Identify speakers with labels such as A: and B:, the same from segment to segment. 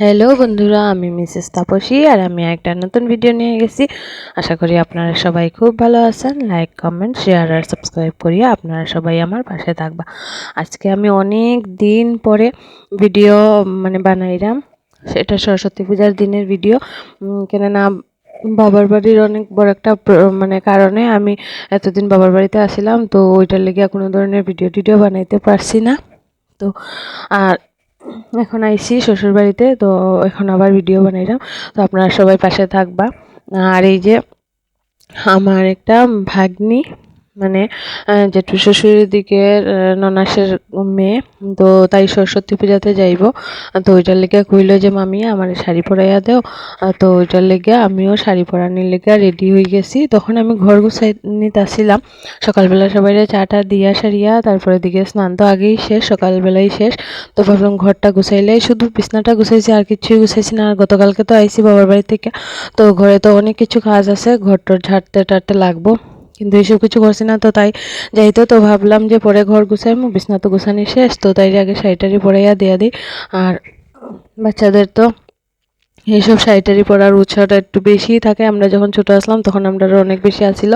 A: Hello বন্ধুরা, আমি Mrs Tapasi আর আমি একটা নতুন ভিডিও নিয়ে গেছি। আশা করি আপনারা সবাই খুব ভালো আছেন। লাইক কমেন্ট শেয়ার আর সাবস্ক্রাইব করিয়া আপনারা সবাই আমার পাশে থাকবা। আজকে আমি অনেক দিন পরে ভিডিও মানে বানাইলাম। সেটা সরস্বতী পূজার দিনের ভিডিও কেননা বাবার বাড়ির অনেক বড় একটা মানে কারণে আমি এতদিন বাবার বাড়িতে আসিলাম, তো ওইটার লেগে কোনো ধরনের ভিডিও টিডিও বানাইতে পারছি না। তো, আর এখন আইসি শ্বশুর বাড়িতে তো এখন আবার ভিডিও বানাইলাম। তো আপনারা সবাই পাশে থাকবা। আর এই যে আমার একটা ভাগ্নি মানে জেঠু শ্বশুরের দিকে ননাসের মেয়ে, তো তাই সরস্বতী পূজাতে যাইব। তো ওইটার লেগে কইল যে, মামি, আমার শাড়ি পরাইয়া দেও। তো ওইটার লেগে আমিও শাড়ি পরানির লেগে রেডি হয়ে গেছি। তখন আমি ঘর গুছাই নিতে আসছিলাম সকালবেলা সবাই চাটা দিয়া সারিয়া তারপরে দিকে স্নান তো আগেই শেষ, সকালবেলাই শেষ। তো ভাবলাম ঘরটা গুছাইলে শুধু বিছনাটা গুছাইছি, আর কিছুই গুছাইছি না। আর গতকালকে তো আইসি বাবার বাড়ি থেকে। তো ঘরে তো অনেক কিছু কাজ আছে, ঘরটর ঝাড়তে টাড়তে লাগবো। কিন্তু এসব কিছু করছি না, তো তাই যাইতো তো ভাবলাম যে পরে ঘর গুছাই বিছনা তো গুছানি শেষ, তো তাই আগে শাড়িটারি পরাইয়া দেয়া দিই। আর বাচ্চাদের তো এইসব শাড়িটারি পরার উৎসাহটা একটু বেশিই থাকে। আমরা যখন ছোট আসলাম তখন আমরা অনেক বেশি আসছিল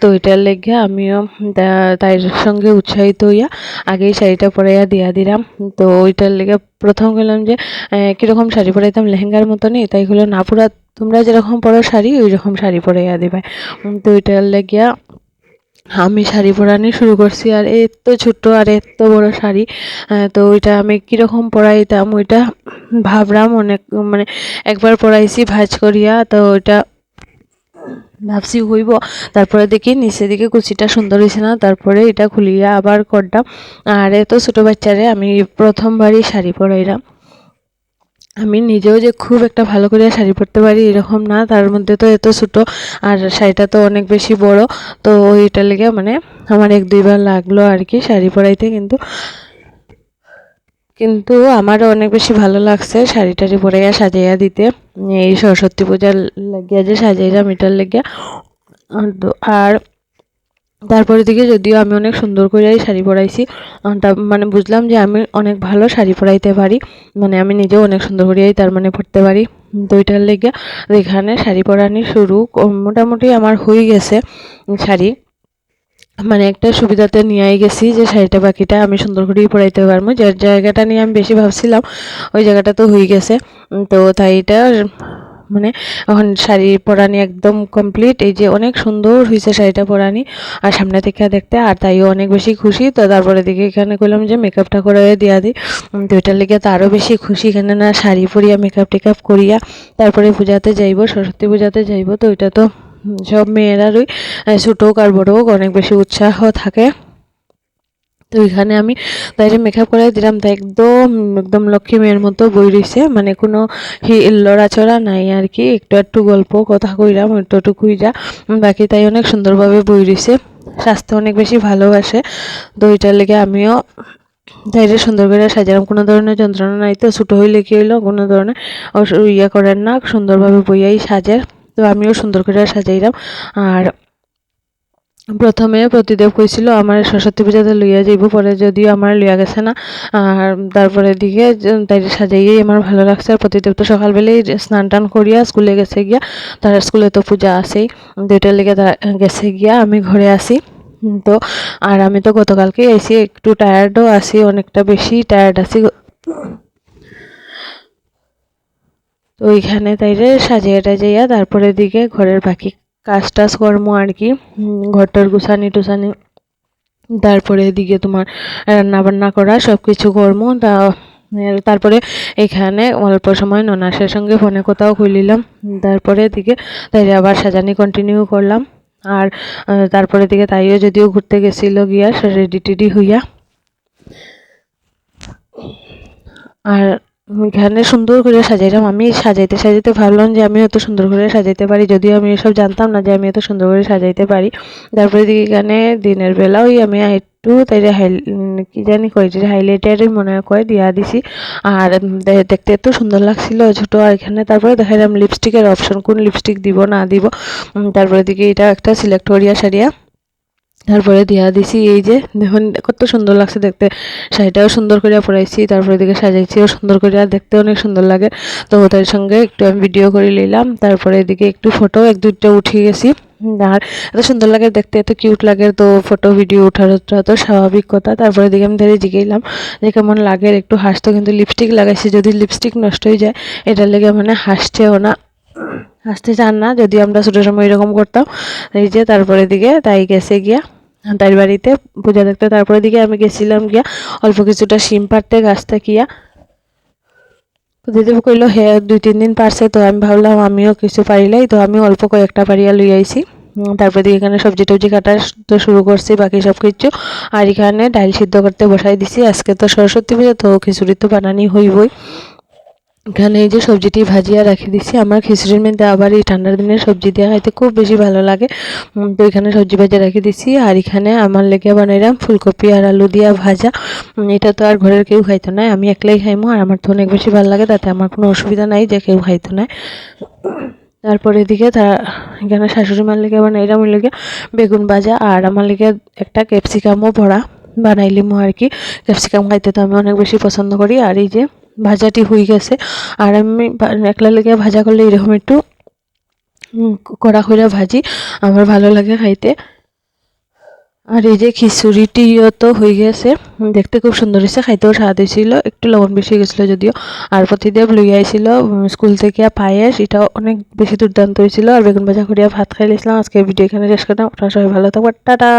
A: তো এটার লেগে আমিও তা- তাইর সঙ্গে উৎসাহিত হইয়া আগেই শাড়িটা পরাইয়া দিয়া দিলাম। তো ওইটার লেগে প্রথম গেলাম যে কীরকম শাড়ি পরাইতাম লেহেঙ্গার মতনই। তাই হলো, না, পুরা, তোমরা যেরকম পরো শাড়ি ওই রকম শাড়ি পরাইয়া দিবে। তো ওইটার লেগিয়া আমি শাড়ি পরানি শুরু করছি, আর এত ছোট আর এত বড় শাড়ি তো ওইটা আমি কীরকম পরাইতাম, ওইটা ভাবলাম অনেক মানে একবার পরাইছি ভাজ করিয়া, তো ওইটা ভাবছি হইব, তারপরে দেখি নিচে দিকে কুচিটা সুন্দর হয়েছে না, তারপরে এটা খুলিয়া আবার করলাম আর এত ছোটো বাচ্চারে আমি প্রথমবারই শাড়ি পরাইলাম। আমি নিজেও যে খুব একটা ভালো করে শাড়ি পরতে পারি এরকম না, তার মধ্যে তো এত ছোটো আর শাড়িটা তো অনেক বেশি বড়, তো ওইটার লেগে মানে আমার এক দুইবার লাগল আর কি শাড়ি পরাইতে কিন্তু। কিন্তু আমারও অনেক বেশি ভালো লাগছে শাড়ি টাড়ি পরাইয়া সাজাইয়া দিতে। এই সরস্বতী পূজার লাগিয়া যে সাজাইলাম এটার লেগে আর তারপরে দিকে যদিও আমি অনেক সুন্দর করেই শাড়ি পরাইছি তা মানে বুঝলাম যে আমি অনেক ভালো শাড়ি পরাইতে পারি মানে আমি নিজেও অনেক সুন্দর করেই তার মানে পরতে পারি। তো এটার লেগে এখানে শাড়ি পরানি শুরু মোটামুটি আমার হয়ে গেছে শাড়ি। মানে একটা সুবিধাতে নিয়েই গেছি যে শাড়িটা বাকিটা আমি সুন্দর করেই পরাইতে পারব। যে জায়গাটা নিয়ে আমি বেশি ভাবছিলাম, ওই জায়গাটা তো হয়ে গেছে। তো তাই এটা মানে এখন শাড়ি পরানি একদম কমপ্লিট এই যে অনেক সুন্দর হয়েছে শাড়িটা পরানি, আর সামনে থেকে দেখতে, আর তাইও অনেক বেশি খুশি। তো তারপরে দিকে এখানে করলাম যে মেকআপটা করে দিয়া দিই তো এটার লেগে তো আরও বেশি খুশি। এখানে না শাড়ি পরিয়া মেকআপ টেকআপ করিয়া তারপরে পূজাতে যাইব, সরস্বতী পূজাতে যাইব। তো এটা তো সব মেয়েরারই ছোট হোক আর বড় হোক অনেক বেশি উৎসাহ থাকে। তো এখানে আমি তাইরে মেকআপ করে দিলাম। তো একদম একদম লক্ষ্মী মেয়ের মতো বই রইছে। মানে কোনো লড়াচড়া নাই আর কি একটু একটু গল্প, কথা কইরাম একটু একটু কইরা। বাকি তাই অনেক সুন্দরভাবে বই রইছে। স্বাস্থ্য অনেক বেশি ভালোবাসে। তো এটার লেগে আমিও তাইরে সুন্দর করে সাজালাম। কোনো ধরনের যন্ত্রণা নাই তো। ছোটো হইলে কি হইল? কোনো ধরনের ইয়া করেন না। সুন্দরভাবে বইয়াই সাজার তো আমিও সুন্দর করে সাজাইলাম। আর প্রথমে প্রতিদেব কইছিল, আমার সরস্বতী পূজাতে লইয়া যাইব, পরে যদিও আমার লইয়া গেছে না, আর তারপরে দিকে তাই সাজাইয়েই আমার ভালো লাগছে, আর প্রতিদেব তো সকালবেলাই স্নান টান করিয়া স্কুলে গেছে গিয়া, তার স্কুলে তো পূজা আছেই, দুইটার লেগে গেছে গিয়া, আমি ঘরে আসি, তো আর আমি তো গতকালকে এসি একটু টায়ার্ডও আছি, অনেকটা বেশি টায়ার্ড আছি তো ওইখানে তাইরে সাজিয়ে টাজিয়া তারপরে দিকে ঘরের বাকি কাজ টাজ কর্ম আর কি ঘরটার গুছানি টুসানি তারপরে এদিকে তোমার রান্না বান্না করা সব কিছু কর্ম, তা তারপরে এখানে অল্প সময় ননাসের সঙ্গে ফোনে কোথাও খুলিলাম, তারপরে এদিকে তাই আবার সাজানি কন্টিনিউ করলাম, আর তারপরে দিকে তাইও যদিও ঘুরতে গেছিল গিয়া রেডি টেডি হইয়া। আর এখানে সুন্দর করে সাজাইলাম। আমি সাজাইতে সাজাইতে ভাবলাম যে আমি এত সুন্দর করে সাজাইতে পারি, যদিও আমি এসব জানতাম না যে আমি এত সুন্দর করে সাজাইতে পারি। তারপরে দিকে এখানে দিনের বেলা ওই আমি একটু তাই হাই কি জানি কই যে হাইলাইটারই মনে হয় দিয়া দিছি। আর দেখতে এত সুন্দর লাগছিল ছোটো আর এখানে। তারপরে দেখাইলাম লিপস্টিকের অপশন কোন লিপস্টিক দিব না দিব। তারপরে দিকে এটা একটা সিলেক্ট করিয়া সারিয়া তারপরে দিয়া দিছি এই যে, দেখুন, কত সুন্দর লাগছে দেখতে। শাড়িটাও সুন্দর করে পরাইছি, তারপরে এদিকে সাজাইছিও সুন্দর করে দেখতে অনেক সুন্দর লাগে। তো ওদের সঙ্গে একটু আমি ভিডিও করে নিলাম, তারপরে এদিকে একটু ফটো এক দুইটা উঠে গেছি। আর এত সুন্দর লাগে দেখতে, এত কিউট লাগে তো ফটো ভিডিও ওঠার তো স্বাভাবিক কথা। তারপরে এদিকে আমি ধরে জিগেলাম যে কেমন লাগে একটু হাসতো কিন্তু লিপস্টিক লাগাইছি, যদি লিপস্টিক নষ্ট হয়ে যায়, এটার লেগে মানে হাসছেও না। হাসতে চান না যদি আমরা ছোটো সময় এরকম করতাম। এই যে তারপরে দিকে তাই গেছে গিয়া তাই বাড়িতে পূজা দেখতে। তারপরে দিকে আমি গেছিলাম গিয়া, অল্প কিছুটা শিম পাড়তে, গাছটা গিয়া দিদি কইলো, হে, দুই, তিন দিন পারছে তো। আমি ভাবলাম, আমিও কিছু পারিলাই তো, আমি অল্প কয়েকটা পারিয়া লই আইছি। তারপরে দিকে এখানে সবজি টবজি কাটা তো শুরু করছি, বাকি সব কিছু। আর এখানে ডাইল সিদ্ধ করতে বসাই দিছি। আজকে তো সরস্বতী পুজো, তো খিচুড়ি তো বানানি হইবই। এখানে এই যে সবজিটি ভাজিয়া রাখি দিছি আমার খিচুড়ির মধ্যে আবার এই ঠান্ডার দিনে সবজি দেওয়া খাইতে খুব বেশি ভালো লাগে। তো এখানে সবজি ভাজা রাখি দিছি আর এখানে আমার লেগে বানাইলাম ফুলকপি আর আলু দিয়া ভাজা। এটা তো আর ঘরের কেউ খাইতো না, আমি একলাই খাইমো, আর আমার তো অনেক বেশি ভালো লাগে, তাতে আমার কোনো অসুবিধা নাই যে কেউ খাইতো না। তারপরে এদিকে তারা এখানে শাশুড়ি মার লেগে বানাইলাম ওই লেগে বেগুন ভাজা, আর আমার লেগে একটা ক্যাপসিকামও ভরা। বানাইলিমো আর কি, ক্যাপসিকাম খাইতে তো আমি অনেক বেশি পছন্দ করি, আর এই যে ভাজাটি হয়ে গেছে। আর আমি একলা লেগে ভাজা করলে এরকম একটু কড়া করে ভাজি আমার ভালো লাগে খাইতে। আর এই যে খিচুড়িটিও তো হয়ে গেছে, দেখতে খুব সুন্দর হয়েছে খাইতেও স্বাদ হয়েছিল একটু লবণ বেশি গেছিল যদিও। আর প্রতিদেব লই আইছিল স্কুল থেকে পায়েস এটাও অনেক বেশি দুর্দান্ত হয়েছিল আর বেগুন ভাজা করিয়া ভাত খাই লিছিলাম, আজকে ভিডিও এখানে শেষ করলাম আপনারা সবাই ভালো থাকবেন টাটা!